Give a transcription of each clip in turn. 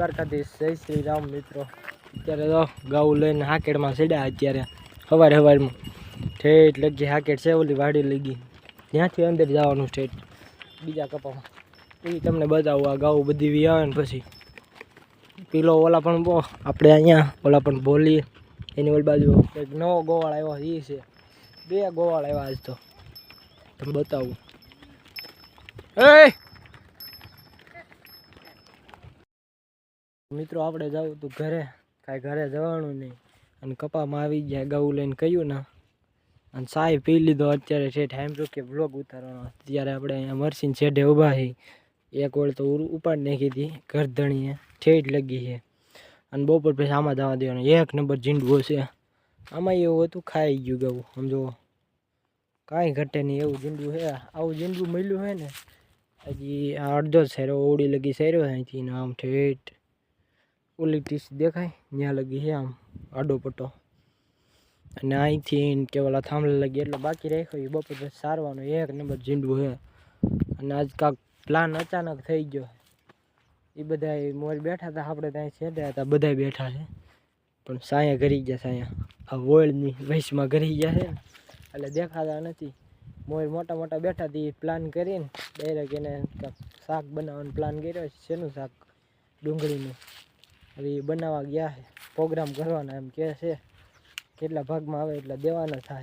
દ્વારકાધીશ જય શ્રી રામ મિત્રો. અત્યારે તો ગાઉ લઈને હાકેડમાં ચડ્યા અત્યારે. સવારે સવારમાં ઠેઠ લગી હાકેડ છે, ઓલી વાડી લગી. ત્યાંથી અંદર જવાનું ઠેઠ, બીજા કપામાં. એ તમને બતાવું, આ ગાઉ બધી વી આવે ને પછી. પેલો ઓલા પણ બહુ, આપણે અહીંયા ઓલા પણ બોલીએ. એની ઓલી બાજુ એક નવો ગોવાળ આવ્યો એ છે. બે ગોવાળ આવ્યા આજ તો. તમને બતાવું. એ! મિત્રો, આપણે જવું તું ઘરે. કાંઈ ઘરે જવાનું નહીં. અને કપામાં આવી ગયા ગાઉ લઈને કહ્યું ને. અને સાય પી લીધો અત્યારે છે ટાઈમ તો કે બ્લોગ ઉતારવાનો. ત્યારે આપણે અહીંયા મરસીન છેડે ઊભા છીએ એક ઓળ તો ઉપાડી નાખી હતી. ઘરધણીએ. ઠેઠ લગી છે. અને બપોર પછી આમાં જવા દેવાનું. એક નંબર ઝીંડવો છે. આમાં એવું હતું, ખાઈ ગયું ગવું સમજો કાંઈ ઘટે નહીં એવું ઝીંડવું છે. આવું ઝીંડવું મળ્યું હોય ને, હજી આ અડધો સેરો ઓડી લગી સેર્યો અહીંથી આમ ઠેઠ ઓલી દેખાય ત્યાં લગી છે આમ આડો પટ્ટો. અને અહીંથી કે ઓલા થાંભલા લગી, એટલે બાકી રાખ્યો એ બપોર સારવાનો એક નંબર ઝીંડવું છે અને આજ કાંક પ્લાન અચાનક થઈ ગયો. એ બધા મોર બેઠા હતા આપણે ત્યાં છેડ્યા હતા બધા બેઠા છે. પણ સાયા ઘરી ગયા સાયા આ વોળની વૈશમાં ઘરી ગયા છે એટલે દેખાતા નથી. મોર મોટા મોટા બેઠા હતી પ્લાન કરીને ડાયરેક્ટ એને શાક બનાવવાનો પ્લાન કર્યો છે. શેનું શાક? ડુંગળીનું. હવે એ બનાવવા ગયા છે. પ્રોગ્રામ કરવાના એમ કહે છે. કેટલા ભાગમાં આવે એટલા દેવાના થાય.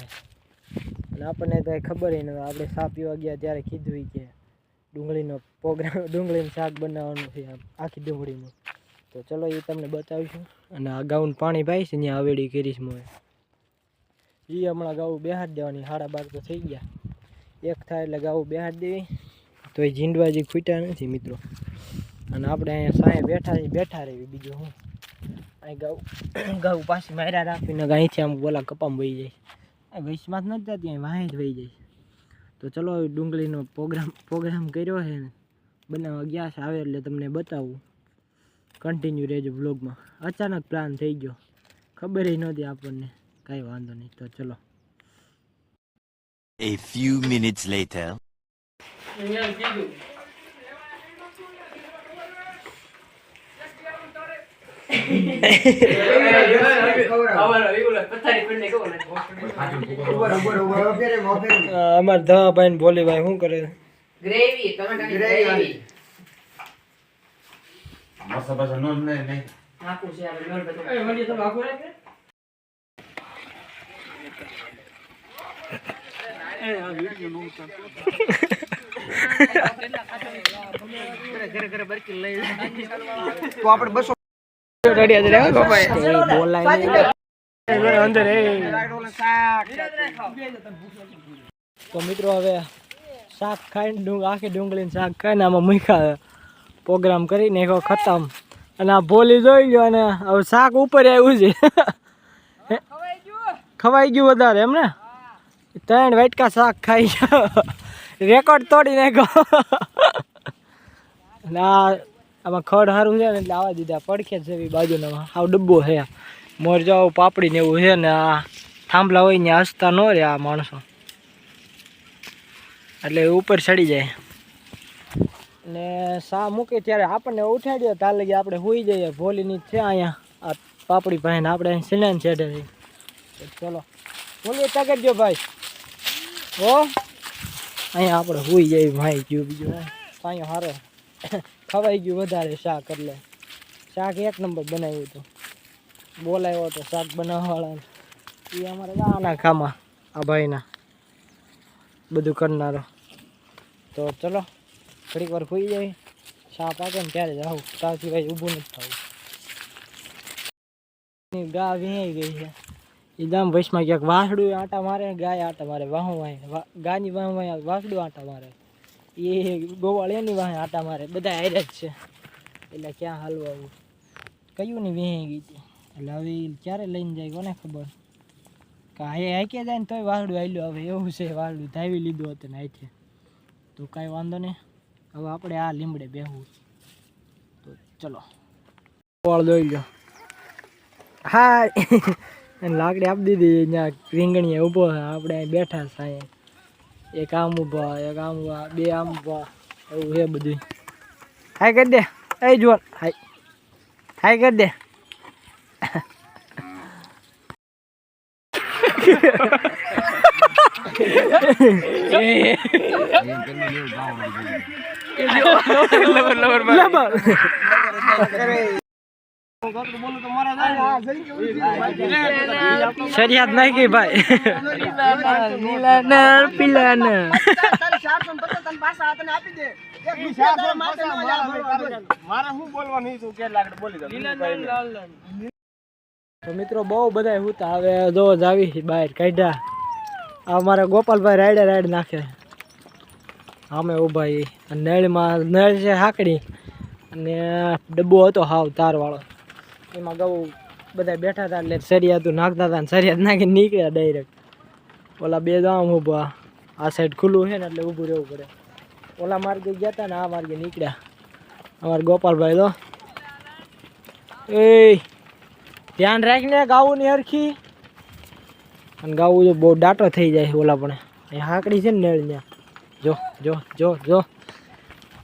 અને આપણને તો ખબર ન આપણે ચા પીવા ગયા ત્યારે કીધું કે ડુંગળીનો પ્રોગ્રામ, ડુંગળીનું શાક બનાવવાનું છે આખી ડુંગળીનું. તો ચલો એ તમને બતાવીશું. અને આ ગાઉન પાણી ભાઈ છે, ત્યાં આવેડી કરીશ મોએ. એ હમણાં ગાઉ બેહાડ દેવાની, સાડા બાર તો થઈ ગયા. એક થાય એટલે ગાઉ બેહાડ દેવી. તો એ ઝીંડવાજી ખૂટ્યા નથી મિત્રો. અને આપણે અહીંયા સાંય બેઠા બેઠા રહેવી બીજું હું અહીં ગાઉ ગાઉ પાછી માર્યા રાખીને અહીંથી આમ બોલા કપામાં વહી જાય. આ વૈશમાં જ નથી જતી અહીં વાંહે જ વહી જાય. તો ચલો ડુંગળીનો પ્રોગ્રામ પ્રોગ્રામ કર્યો છે ને બનાવવા ગયા છે આવે એટલે તમને બતાવું. કન્ટિન્યુ રહેજો બ્લોગમાં અચાનક પ્લાન થઈ ગયો. ખબર નહોતી આપણને. કાંઈ વાંધો નહીં તો ચલો. A few minutes later. અમારા ધવાભાઈ ને ભોલીભાઈ શું કરે? ગ્રેવી ટમેટાની ગ્રેવી. મસ્ત પાછા નો નહીં નહીં. નાખું છે આપણે લોટ બધું. તો મિત્રો હવે શાક ખાઈને ડુંગ આખી ડુંગળીને શાક ખાઈને આમાં મૂક્યા પ્રોગ્રામ કરી નાખ્યો ખતમ. અને આ ભોલી જોઈ ગયો અને હવે શાક ઉપર આવ્યું છે. ખવાઈ ગયું. વધારે એમ ને? ત્રણ વાટકા શાક ખાઈ ગયો રેકોર્ડ તોડી નાખ્યો અને આ આમાં ખડ સારું છે ને એટલે આવા દીધા પડખે છે એવી બાજુના આવ ડબ્બો છે મોર જાવ પાપડી ને એવું છે ને આ થાંભલા હોય ને હસતા ન રહે આ માણસો. એટલે ઉપર ચડી જાય. ને સા મૂકે ત્યારે આપણને ઉઠાડ્યો તાર લગી આપણે હોઈ જઈએ. ભોલીની છે અહીંયા. આ પાપડી ભાઈ ને આપણે સિલેન છેડે ચલો. બોલીએ તગડજો ભાઈ. હો? અહીંયા આપણે હોઈ જઈએ. ભાઈ ગયું બીજું. અહીંયા સારો ખવાઈ ગયું વધારે શાક એટલે. શાક એક નંબર બનાવ્યું હતું. બોલાવ્યો હતો શાક બનાવવાવાળા એ અમારે આના ખામાં, આ ભાઈના. બધું કરનારો. તો ચલો, થોડીક વાર ખોઈ જાય શા પાકે ને ત્યારે જાઉં ચા સિવાય ઊભું નથી થવું. ગા વિહાઈ ગઈ છે. એ ગામ વૈશમાં ક્યાંક વાસડું આટા મારે ગાય આટા મારે. વાહું વાય ગાની વાહું વાય વાસડું આટા મારે. એ ગોવાળ એની વાહે આટા મારે, બધા હારે જ છે. એટલે ક્યાં હાલવા આવું કયું ની વેહી ગઈ હતી એટલે હવે ક્યારે લઈને જાય કોને ખબર? કાંઈ હાઈકે જાય ને તોય વાસડું હાલ્યું હવે એવું છે વાસડું ધાવી લીધું હતું ને હાથે તો કાંઈ વાંધો નહીં. હવે આપણે આ લીમડે બેહવું. તો ચલો. ગોવાળ દોઈ લો હા લાકડી આપી દીધી અહીંયા રીંગણીએ ઊભો આપણે બેઠા અહીંયા એક આમ ઊભા એક આમ ઊભા બે આમ ઊભા એવું છે બધું હાય કરી દે એ જોન હાય હાય કરી દે શરિયાત નાખી ભાઈ. નીલા નર પીલા તો મિત્રો, બહુ બધા હુતા હવે જો જ આવી બહાર કાઢ્યા. આ મારા ગોપાલભાઈ રાઈડે રાઈડ નાખે. અમે ઊભા એ નળમાં, નળ છે હાકડી. અને ડબ્બો હતો હાવ, તારવાળો. એમાં ગૌ બધા બેઠા હતા એટલે સરિયાતું નાખતા હતા ને સરિયાત નાખીને નીકળ્યા ડાયરેક્ટ ઓલા બે ગામ ઊભા આ સાઈડ ખુલ્લું છે ને એટલે ઊભું રહેવું પડે. ઓલા માર્ગે ગયા હતા ને આ માર્ગે નીકળ્યા. અમારા ગોપાલભાઈ તો એ ધ્યાન રાખીને ગાવું ની હરખી. અને ગાવું જો બહુ ડાટો થઈ જાય ઓલા પણ. હાંકડી છે ને નેળ ત્યાં જો જો જો જો.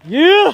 યે!